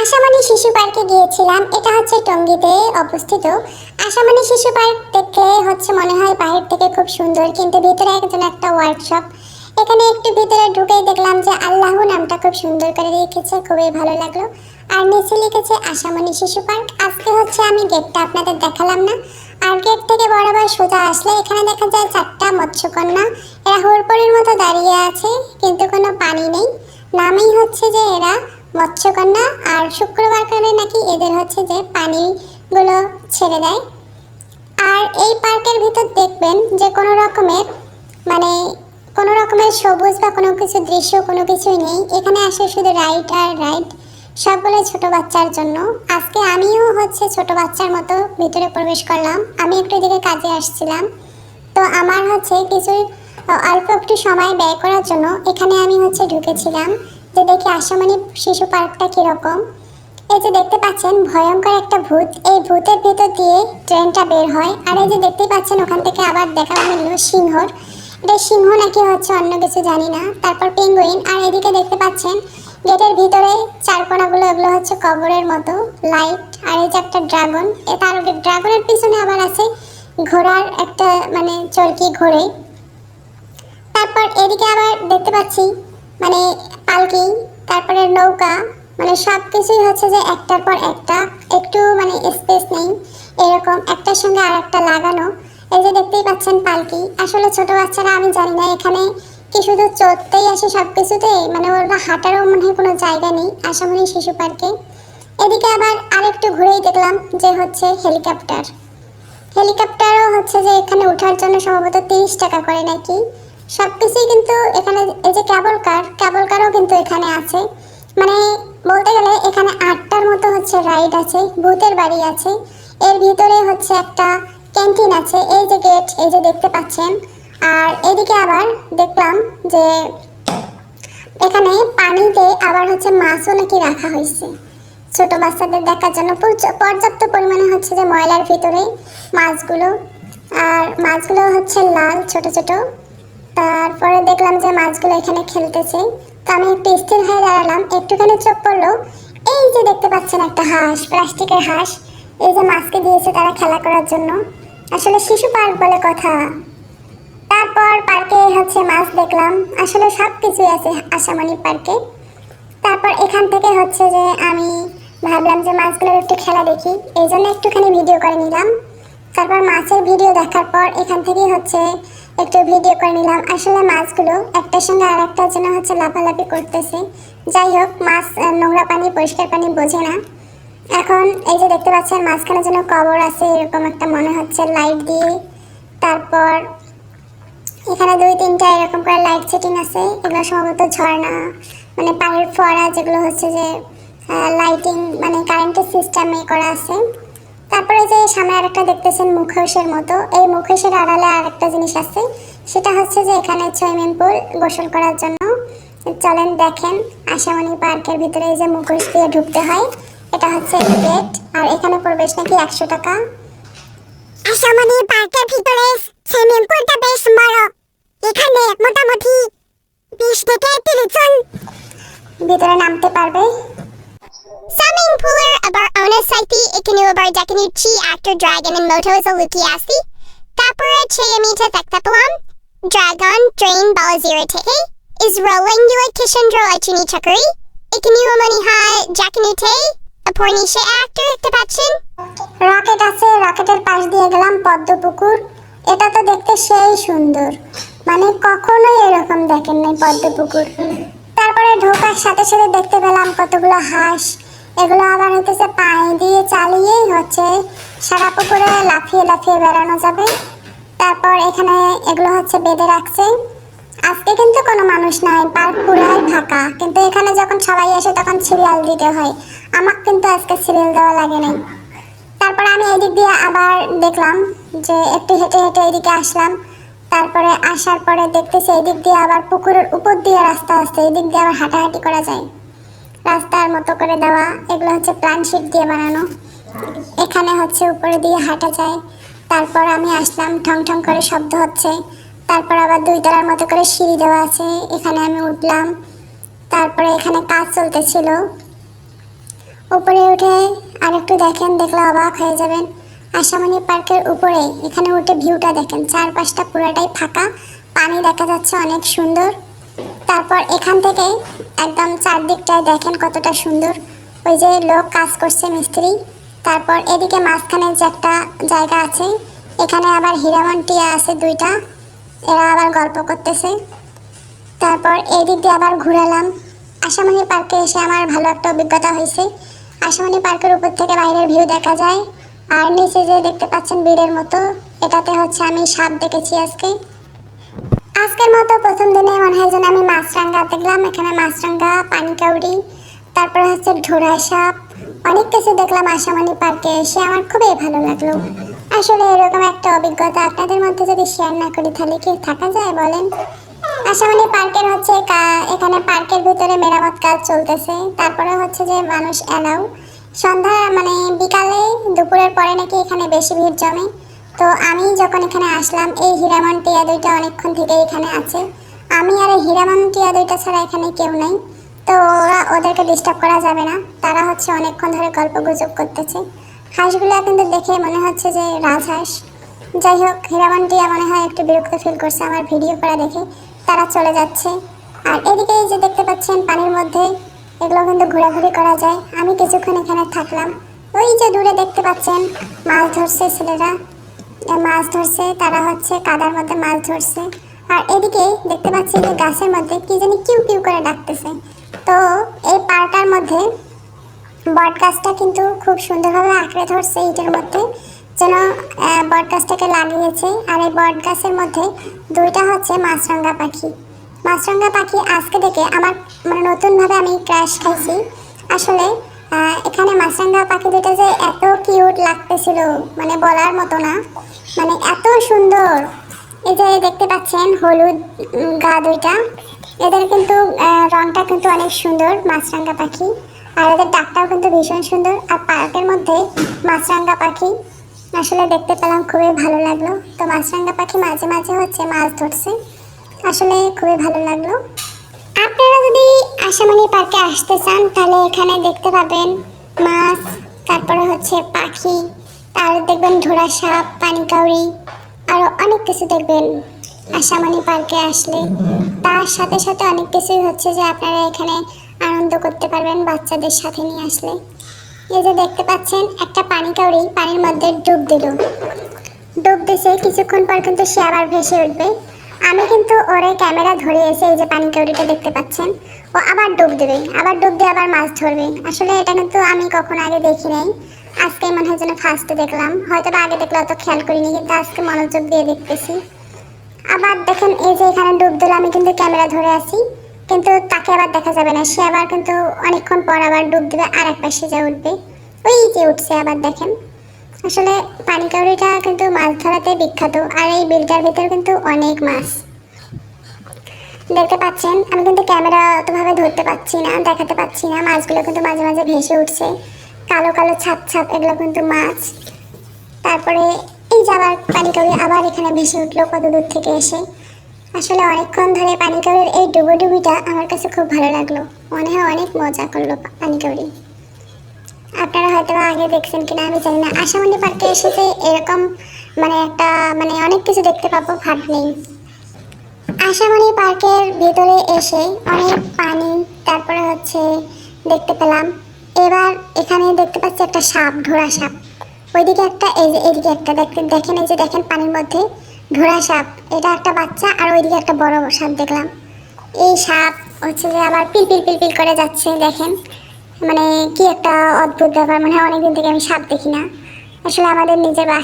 আশামণি শিশু পার্কে গিয়েছিলাম। এটা হচ্ছে টঙ্গীতে অবস্থিত। আশামণি শিশু পার্ক দেখলে হচ্ছে মনে হয় বাইরে থেকে খুব সুন্দর, কিন্তু ভিতরে একজন একটা ওয়ার্কশপ এখানে একটু ভিতরে ঢুকেই দেখলাম যে আল্লাহ নামটা খুব সুন্দর করে লিখেছে খুবই ভালো লাগল। আর নিচে লিখেছে আশামণি শিশু পার্ক। আজকে হচ্ছে আমি গেটটা আপনাদের দেখালাম না। আর গেট থেকে বরাবর সোজা আসলে এখানে দেখা যায় চারটা মৎস্যকন্যা। এরা হুড়পড়ির মতো দাঁড়িয়ে আছে, কিন্তু কোনো পানি নেই। নামেই হচ্ছে যে এরা মৎস্যকন্যা আর শুক্রবার করে নাকি এদের হচ্ছে যে পানিগুলো ছেড়ে দেয়। আর এই পার্কের ভিতর দেখবেন যে কোনো রকমের মানে কোনো রকমের সবুজ বা কোনো কিছু দৃশ্য, কোনো কিছুই নেই। এখানে আসে শুধু রাইড আর রাইড, সবগুলো ছোট বাচ্চার জন্য। আজকে আমিও হচ্ছে ছোট বাচ্চার মতো ভিতরে প্রবেশ করলাম। আমি একটু এদিকে কাজে আসছিলাম। তো আমার হচ্ছে কিছু অল্প একটু সময় ব্যয় করার জন্য এখানে আমি হচ্ছে ঢুকেছিলাম। যে দেখি আসামানি শিশু পার্কটা কীরকম? এই যে দেখতে পাচ্ছেন, ভয়ঙ্কর একটা ভূত। এই ভূতের ভেতর দিয়ে ট্রেনটা বের হয়। আর এই যে দেখতে পাচ্ছেন, ওখান থেকে আবার দেখা মিলল সিংহর। এটা সিংহ নাকি হচ্ছে অন্য কিছু জানি না। তারপর পেঙ্গুইন। আর এদিকে দেখতে পাচ্ছেন, গেটের ভিতরে চারকোনাগুলো, এগুলো হচ্ছে কবরের মতো, লাইট। আর এই যে একটা ড্রাগন। এ তার ড্রাগনের পিছনে আবার আছে ঘোড়ার একটা মানে চরকি ঘোরে তারপর এদিকে আবার দেখতে পাচ্ছি মানে পালকি তারপরে নৌকা মানে সব কিছুই হচ্ছে যে একটার পর একটা, একটু মানে স্পেস নেই, এরকম একটার সঙ্গে আর একটা লাগানো। এই যে দেখতেই পাচ্ছেন পালকি, আসলে ছোট বাচ্চারা আমি জানি না, এখানে কি শুধু চড়তেই আসে সব কিছুতেই মানে ওরা হাঁটারও মনে হয় কোনো জায়গা নেই আসামনি শিশু পার্কে। এদিকে আবার আরেকটু ঘুরেই দেখলাম যে হচ্ছে হেলিকপ্টার। হেলিকপ্টারও হচ্ছে যে এখানে ওঠার জন্য সম্ভবত তিরিশ টাকা করে নাকি। সব কিছুই কিন্তু এখানে এই যে কেবল কার ক্যাবল কারও কিন্তু এখানে আছে। মানে বলতে গেলে এখানে আটটার মতো হচ্ছে রাইড আছে, ভূতের বাড়ি আছে। এর ভিতরে হচ্ছে একটা ক্যান্টিন আছে, এই যে গেট এই যে দেখতে পাচ্ছেন। আর এদিকে আবার দেখলাম যে এখানে পানিতে আবার হচ্ছে মাছও নাকি রাখা হয়েছে। ছোট বাচ্চাদের দেখার জন্য পর্যাপ্ত পরিমাণে হচ্ছে যে ময়লার ভিতরে মাছগুলো। আর মাছগুলো হচ্ছে লাল, ছোট ছোট। তারপরে দেখলাম যে মাছগুলো এখানে খেলতেছে। তো আমি একটু স্থির হয়ে দাঁড়ালাম, একটুখানি চোখ পড়ল। এই যে দেখতে পাচ্ছেন একটা হাঁস, প্লাস্টিকের হাঁস। এই যে মাছকে দিয়েছে তারা খেলা করার জন্য। আসলে শিশু পার্ক বলে কথা। তারপর পার্কে হচ্ছে মাছ দেখলাম। আসলে সব কিছুই আছে আশামণি পার্কে। তারপর এখান থেকে হচ্ছে যে আমি ভাবলাম যে মাছগুলোর একটু খেলা দেখি। এই জন্য একটুখানি ভিডিও করে নিলাম। তারপর মাছের ভিডিও দেখার পর এখান থেকেই হচ্ছে একটু ভিডিও করে নিলাম। আসলে মাছগুলো একটার সঙ্গে আর একটার জন্য হচ্ছে লাফালাফি করতেছে। যাই হোক, মাছ নোংরা পানি, পরিষ্কার পানি বোঝে না। এখন এই যে দেখতে পাচ্ছেন, মাঝখানে যেন কবর আছে, এরকম একটা মনে হচ্ছে লাইট দিয়ে। তারপর এখানে দুই তিনটা এরকম করে লাইট সেটিং আছে। এগুলো সম্ভবত ঝর্ণা মানে পানির ফোয়ারা যেগুলো হচ্ছে যে লাইটিং মানে কারেন্টের সিস্টেমে করা আছে। তারপরে যে সামনে আরেকটা দেখতেছেন মুখোশের মতো এই মুখোশের আড়ালে আরেকটা জিনিস আছে সেটা হচ্ছে যে এখানে সুইমিং পুল গোসল করার জন্য। চলেন দেখেন আশামণি পার্কের ভিতরে এই যে মুখোশ দিয়ে ঢুকতে হয় এটা হচ্ছে গেট আর এখানে প্রবেশ নাকি একশো টাকা। আশামণি পার্কের ভিতরে সুইমিং পুলটা বেশ বড় এখানে মোটামুটি বিশ থেকে তিরিশ জন। ভিতরে নামতে পারবে। Swimming pooler abar ona saiti ikanu abar dekanuchi actor dragon and moto is a lukiasi. Tapura chayamita thektapalam. Dragon drain balazira teke. Is rolling you a kishindro achuni chakuri. Ikanu amani ha jakanute. A pornisha actor tapachin. Rocket আছে রকেটের পাশ দিয়ে গেলাম পদ্ম পুকুর এটা তো দেখতে সেই সুন্দর মানে কখনোই এরকম দেখেন নাই পদ্ম পুকুর তারপরে ঢোকার সাথে সাথে দেখতে পেলাম কতগুলো হাঁস। এগুলো আবার হইতেছে পায়ে দিয়ে চালিয়েই হচ্ছে। সারা পুকুরে লাফিয়ে লাফিয়ে বেড়ানো যাবে। তারপর এখানে এগুলো হচ্ছে বেঁধে রাখছে। আজকে কিন্তু কোনো মানুষ নাই, পার্ক পুরাই ফাঁকা। কিন্তু এখানে যখন সবাই আসে তখন সিরিয়াল দিতে হয়। আমার কিন্তু আজকে সিরিয়াল দেওয়া লাগে নাই। তারপরে আমি এদিক দিয়ে আবার দেখলাম যে একটু হেঁটে হেঁটে এদিকে আসলাম। তারপরে আসার পরে দেখতেছি এদিক দিয়ে আবার পুকুরের উপর দিয়ে রাস্তা আছে এদিক দিয়ে আবার হাঁটাহাঁটি করা যায়। রাস্তার মতো করে দেওয়া, এগুলো হচ্ছে প্ল্যান শিট দিয়ে বানানো। এখানে হচ্ছে উপরে দিয়ে হাঁটা যায়। তারপর আমি আসলাম ঠং ঠং করে শব্দ হচ্ছে। তারপর আবার দুই তলার মতো করে সিঁড়ি দেওয়া আছে, এখানে আমি উঠলাম। তারপরে এখানে কাজ চলতেছিল। উপরে উঠে আরেকটু দেখেন, দেখলে অবাক হয়ে যাবেন। আশামণি পার্কের উপরে এখানে উঠে ভিউটা দেখেন। চারপাশটা পুরোটাই ফাঁকা, পানি দেখা যাচ্ছে অনেক সুন্দর। তারপর এখান থেকে একদম চারদিকটায় দেখেন কতটা সুন্দর। ওই যে লোক কাজ করছে, মিস্ত্রি। তারপর এদিকে মাঝখানে যে একটা জায়গা আছে, এখানে আবার হীরামন টিয়া আছে দুইটা। এরা আবার গল্প করতেছে। তারপর এদিক দিয়ে আবার ঘুরালাম। আশামণি পার্কে এসে আমার ভালো একটা অভিজ্ঞতা হয়েছে। আশামণি পার্কের উপর থেকে বাইরের ভিউ দেখা যায়। আর নিচে যে দেখতে পাচ্ছেন বীরের মতো, এটাতে হচ্ছে আমি সাপ দেখেছি আজকে। আজকের মতো প্রথম দিনে মনে হয় যেন আমি মাছরাঙ্গা দেখলাম, এখানে মাছরাঙ্গা, পানি কাউড়ি তারপরে হচ্ছে ঢোড়া সাপ, অনেক কিছু দেখলাম আশামণি পার্কে এসে আমার খুবই ভালো লাগল। আসলে এরকম একটা অভিজ্ঞতা আপনাদের মধ্যে যদি শেয়ার না করি, তাহলে কি থাকা যায় বলেন? আশামণি পার্কের হচ্ছে এখানে পার্কের ভিতরে মেরামত কাজ চলতেছে, তারপরে হচ্ছে যে মানুষ এলাও। সন্ধ্যা মানে বিকালে, দুপুরের পরে নাকি এখানে বেশি ভিড় জমে। তো আমি যখন এখানে আসলাম, এই হীরামন টিয়া দুইটা অনেকক্ষণ থেকে এখানে আছে। আমি আর এই হীরামন টিয়া দুইটা ছাড়া এখানে কেউ নাই। তো ওরা ওদেরকে ডিস্টার্ব করা যাবে না। তারা হচ্ছে অনেকক্ষণ ধরে গল্প গুজব করতেছে। হাঁসগুলো কিন্তু দেখে মনে হচ্ছে যে রাজহাঁস। যাই হোক, হীরামন টিয়া মনে হয় একটু বিরক্ত ফিল করছে আমার ভিডিও করা দেখে। তারা চলে যাচ্ছে। আর এদিকে যে দেখতে পাচ্ছেন, পানির মধ্যে এগুলো কিন্তু ঘোরাঘুরি করা যায়। আমি কিছুক্ষণ এখানে থাকলাম। ওই যে দূরে দেখতে পাচ্ছেন, মাছ ধরছে ছেলেরা। মাছ ধরছে, তারা হচ্ছে কাদার মধ্যে মাছ ধরছে। আর এদিকে দেখতে পাচ্ছি যে গাছের মধ্যে কি জানি কিউ কিউ করে ডাকতেছে। তো এই পাড়টার মধ্যে বট গাছটা কিন্তু খুব সুন্দরভাবে আঁকড়ে ধরছে ইটের মধ্যে, যেন বট গাছটাকে লাগিয়েছে। আর এই বট গাছের মধ্যে দুইটা হচ্ছে মাছরাঙ্গা পাখি। মাছরাঙ্গা পাখি আজকে দেখে আমার মানে নতুনভাবে আমি ক্রাশ খাইছি। আসলে এখানে মাছরাঙ্গা পাখি দুটো যে এত কিউট লাগতেছিল মানে বলার মতো না। মানে এত সুন্দর। এই যে দেখতে পাচ্ছেন হলুদ গা দুইটা। এদের কিন্তু রংটা কিন্তু অনেক সুন্দর মাছরাঙ্গা পাখি। আর এদের ডাকটাও কিন্তু ভীষণ সুন্দর। আর পার্কের মধ্যে মাছরাঙ্গা পাখি। আসলে দেখতে পেলাম, খুবই ভালো লাগল। তো মাছরাঙ্গা পাখি মাঝে মাঝে হচ্ছে মাছ ধরছে। আসলে খুবই ভালো লাগল। আপনারা যদি আশামণি পার্কে আসতে চান, তাহলে এখানে দেখতে পাবেন মাছ, তারপরে হচ্ছে পাখি আর দেখবেন ঘোড়া সাপ পানি কাউরি আরও অনেক কিছু দেখবেন আশামণি পার্কে আসলে। তার সাথে সাথে অনেক কিছুই হচ্ছে যে আপনারা এখানে আনন্দ করতে পারবেন বাচ্চাদের সাথে নিয়ে আসলে। এই যে দেখতে পাচ্ছেন, একটা পানি কাউরি পানির মধ্যে ডুব দিল। ডুব দিছে, কিছুক্ষণ পর কিন্তু সে আবার ভেসে উঠবে। আমি কিন্তু ওরে ক্যামেরা ধরে এসে এই যে পানি কাউরিটা দেখতে পাচ্ছেন, ও আবার ডুব দেবে, আবার ডুব দিয়ে আবার মাছ ধরবে। আসলে এটা কিন্তু আমি কখনো আগে দেখি নাই। আজকে মনে হয় যেন ফার্স্টে দেখলাম। হয়তো আগে দেখলে অত খেয়াল করিনি, কিন্তু আজকে মনোযোগ দিয়ে দেখতেছি। আবার দেখেন, এই যে এখানে ডুব দিলে, আমি কিন্তু ক্যামেরা ধরে আছি, কিন্তু তাকে আবার দেখা যাবে না। সে আবার কিন্তু অনেকক্ষণ পর আবার ডুব দেবে আর এক পাশে যা উঠবে। ওই যে উঠছে আবার, দেখেন। আসলে পানি কাউরিটা কিন্তু মাছ ধরাতে বিখ্যাত, আর এই বিলটার ভিতর কিন্তু অনেক মাছ। দেখতে পাচ্ছেন, আমি কিন্তু ক্যামেরা অতভাবে ধরতে পাচ্ছি না, দেখাতে পাচ্ছি না, মাছগুলো কিন্তু মাঝে মাঝে ভেসে উঠছে। কালো কালো ছাপ ছাপ, এগুলো কিন্তু মাছ। তারপরে এই যে আবার পানি কাউরি আবার এখানে ভেসে উঠল কত দূর থেকে এসে। আসলে অনেকক্ষণ ধরে পানি কাউরির এই ডুবোডুবিটা আমার কাছে খুব ভালো লাগল। মনে হয় অনেক মজা করল পানি কাউরি আপনারা হয়তো আগে দেখছেন কিনা আমি জানি না। আশামণি পার্কে এসেছে এরকম মানে একটা মানে অনেক কিছু দেখতে পাবো ভাব নেই। আশামণি পার্কের ভিতরে এসে অনেক পানি, তারপরে হচ্ছে দেখতে পেলাম। এবার এখানে দেখতে পাচ্ছি একটা সাপ, ঘোড়া সাপ। ওইদিকে একটা, এই যে এদিকে একটা দেখতে দেখেন এই যে দেখেন পানির মধ্যে ঘোড়া সাপ। এটা একটা বাচ্চা আর ওইদিকে একটা বড় সাপ দেখলাম। এই সাপ হচ্ছে যে আবার পিল পিল পিল পিল করে যাচ্ছে, দেখেন। মানে কি একটা অদ্ভুত ব্যাপার মানে অনেকদিন থেকে আমি সাপ দেখি না। আসলে আমাদের নিজের বাসা